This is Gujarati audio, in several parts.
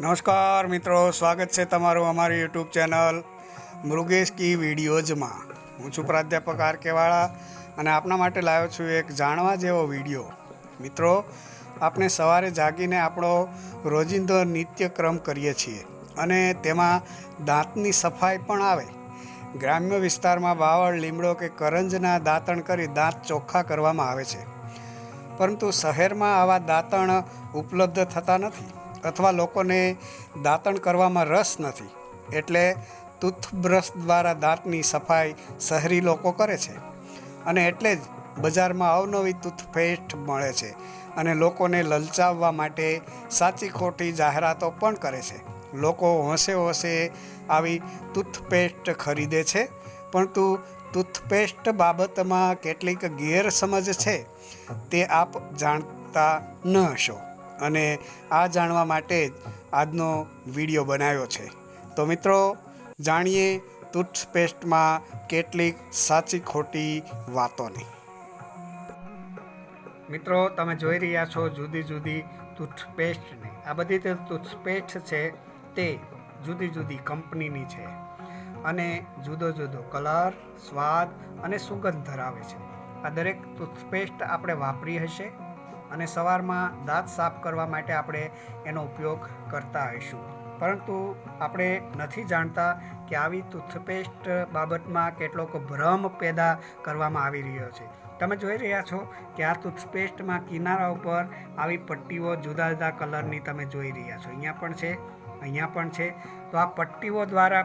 નમસ્કાર મિત્રો, સ્વાગત છે તમારું અમારી યુટ્યુબ ચેનલ મૃગેશ કી વિડીયોઝમાં. હું છું પ્રાધ્યાપક આર કેવાળા અને આપના માટે લાવ્યો છું એક જાણવા જેવો વીડિયો. મિત્રો, આપણે સવારે જાગીને આપણો રોજિંદો નિત્યક્રમ કરીએ છીએ અને તેમાં દાંતની સફાઈ પણ આવે. ગ્રામ્ય વિસ્તારમાં બાવળ, લીમડો કે કરંજના દાંતણ કરી દાંત ચોખ્ખા કરવામાં આવે છે. પરંતુ શહેરમાં આવા દાંતણ ઉપલબ્ધ થતા નથી. અથવા લોકોને દાંતણ કરવામાં રસ નથી. એટલે ટૂથબ્રશ દ્વારા દાંતની સફાઈ શહેરી લોકો કરે છે. અને એટલે જ બજારમાં અવનવી ટૂથપેસ્ટ મળે છે અને લોકોને લલચાવવા માટે સાચી ખોટી જાહેરાતો પણ કરે છે. લોકો હોંશે હોંશે આવી ટૂથપેસ્ટ ખરીદે છે. પરંતુ ટૂથપેસ્ટ બાબતમાં કેટલીક ગેરસમજ છે તે આપ જાણતા ન હશો. અને આ જાણવા માટે જ આજનો વીડિયો બનાવ્યો છે. તો મિત્રો, જાણીએ ટૂથપેસ્ટમાં કેટલીક સાચી ખોટી વાતોની. મિત્રો, તમે જોઈ રહ્યા છો જુદી જુદી ટૂથપેસ્ટને આ બધી તે ટૂથપેસ્ટ છે તે જુદી જુદી કંપનીની છે અને જુદો જુદો કલર, સ્વાદ અને સુગંધ ધરાવે છે. આ દરેક ટૂથપેસ્ટ આપણે વાપરી હશે. અને સવારમાં દાંત સાફ કરવા માટે આપણે એનો ઉપયોગ કરતા હોઈશું પરંતુ આપણે નથી જાણતા કે આવી ટૂથપેસ્ટ બાબતમાં કેટલોક ભ્રમ પેદા કરવામાં આવી રહ્યો છે. તમે જોઈ રહ્યા છો કે આ ટૂથપેસ્ટમાં કિનારા ઉપર આવી પટ્ટીઓ જુદા જુદા કલરની તમે જોઈ રહ્યા છો. અહીંયા પણ છે, અહીંયા પણ છે. તો આ પટ્ટીઓ દ્વારા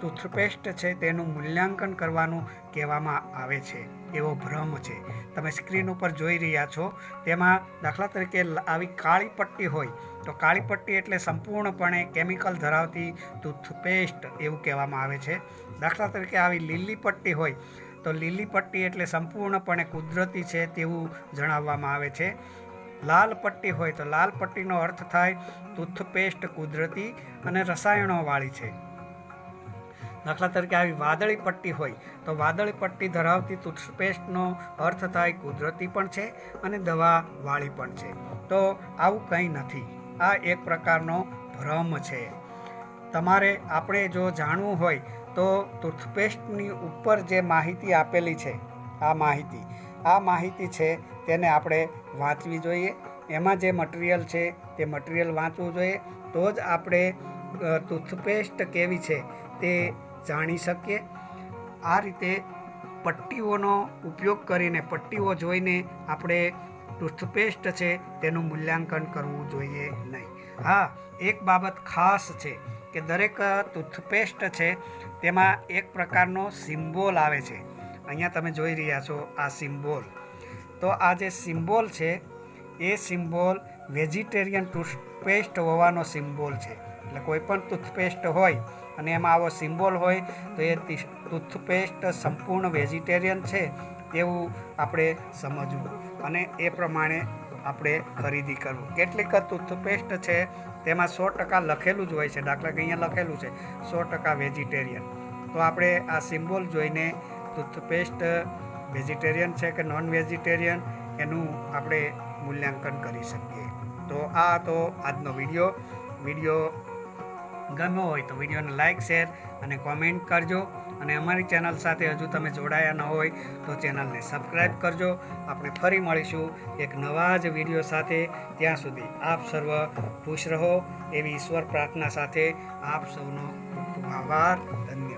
ટૂથપેસ્ટ છે તેનું મૂલ્યાંકન કરવાનું કહેવામાં આવે છે. એવો ભ્રમ છે. તમે સ્ક્રીન ઉપર જોઈ રહ્યા છો, તેમાં દાખલા તરીકે આવી કાળી પટ્ટી હોય, તો કાળી પટ્ટી એટલે સંપૂર્ણપણે કેમિકલ ધરાવતી ટૂથપેસ્ટ એવું કહેવામાં આવે છે. દાખલા તરીકે આવી લીલી પટ્ટી હોય, તો લીલી પટ્ટી એટલે સંપૂર્ણપણે કુદરતી છે તેવું જણાવવામાં આવે છે. લાલ પટ્ટી હોય, તો લાલ પટ્ટીનો અર્થ થાય ટૂથપેસ્ટ કુદરતી અને રસાયણોવાળી છે. દાખલા તરીકે આવી વાદળી પટ્ટી હોય તો વાદળી પટ્ટી ધરાવતી ટૂથપેસ્ટનો અર્થ થાય કુદરતી પણ છે અને દવાવાળી પણ છે. તો આવું કંઈ નથી. આ એક પ્રકારનો ભ્રમ છે. તમારે આપણે જો જાણવું હોય તો ટૂથપેસ્ટની ઉપર જે માહિતી આપેલી છે, આ માહિતી આ માહિતી છે તેને આપણે વાંચવી જોઈએ. એમાં જે મટીરિયલ છે તે મટીરિયલ વાંચવું જોઈએ. તો જ આપણે ટૂથપેસ્ટ કેવી છે તે જાણી શકીએ. આ રીતે પટ્ટીઓનો ઉપયોગ કરીને, પટ્ટીઓ જોઈને આપણે ટૂથપેસ્ટ છે તેનું મૂલ્યાંકન કરવું જોઈએ નહીં. હા, એક બાબત ખાસ છે કે દરેક ટૂથપેસ્ટ છે તેમાં એક પ્રકારનો સિમ્બોલ આવે છે. અહીંયા તમે જોઈ રહ્યા છો આ સિમ્બોલ. તો આ જે સિમ્બોલ છે, એ સિમ્બોલ વેજીટેરિયન ટૂથપેસ્ટ હોવાનો સિમ્બોલ છે. એટલે કોઈ પણ ટૂથપેસ્ટ હોય અને એમાં આવો સિમ્બોલ હોય તો એ ટૂથપેસ્ટ સંપૂર્ણ વેજીટેરિયન છે તેવું આપણે સમજવું. અને એ પ્રમાણે આપણે ખરીદી કરવું. કેટલીક ટૂથપેસ્ટ છે તેમાં સો ટકા લખેલું જ હોય છે. દાખલા કે અહીંયા લખેલું છે, સો ટકા વેજીટેરિયન. તો આપણે આ સિમ્બોલ જોઈને ટૂથપેસ્ટ વેજીટેરિયન છે કે નોન વેજીટેરિયન એનું આપણે મૂલ્યાંકન કરી શકીએ. તો આ તો આજનો વીડિયો. વીડિયો ગમ્યો હોય તો વિડીયોને લાઇક શેર અને કોમેન્ટ કરજો. અને અમારી ચેનલ સાથે હજુ તમે જોડાયા ન હોય તો ચેનલને સબસ્ક્રાઈબ કરજો. આપણે ફરી મળીશું એક નવા જ વીડિયો સાથે. ત્યાં સુધી આપ સર્વ ખુશ રહો. એવી ઈશ્વર પ્રાર્થના સાથે આપ સૌનો ખૂબ ખૂબ આભાર. ધન્યવાદ.